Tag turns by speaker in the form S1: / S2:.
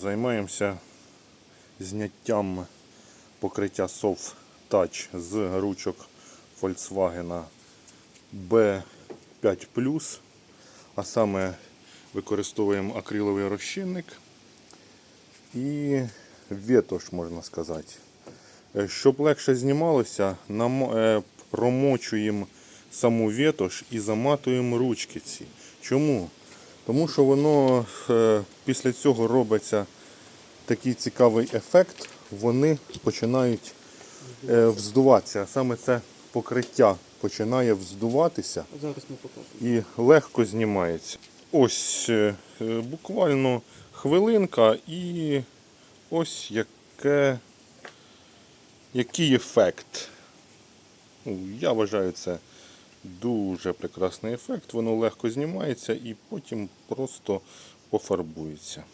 S1: Займаємося зняттям покриття Soft Touch з ручок Volkswagen B5 а саме використовуємо акриловий розчинник і ветош, можна сказати. Е, Щоб легше знімалося, е, промочуємо саму ветош і заматуємо ручки ці. Чому? Тому що воно е, після цього робиться такий цікавий ефект, вони починають е, вздуватися. Саме це покриття починає вздуватися
S2: Зараз ми
S1: і легко знімається. Ось е, буквально хвилинка і ось яке, який ефект. Ну, Я вважаю це дуже прекрасний ефект. Воно легко знімається і потім просто пофарбується.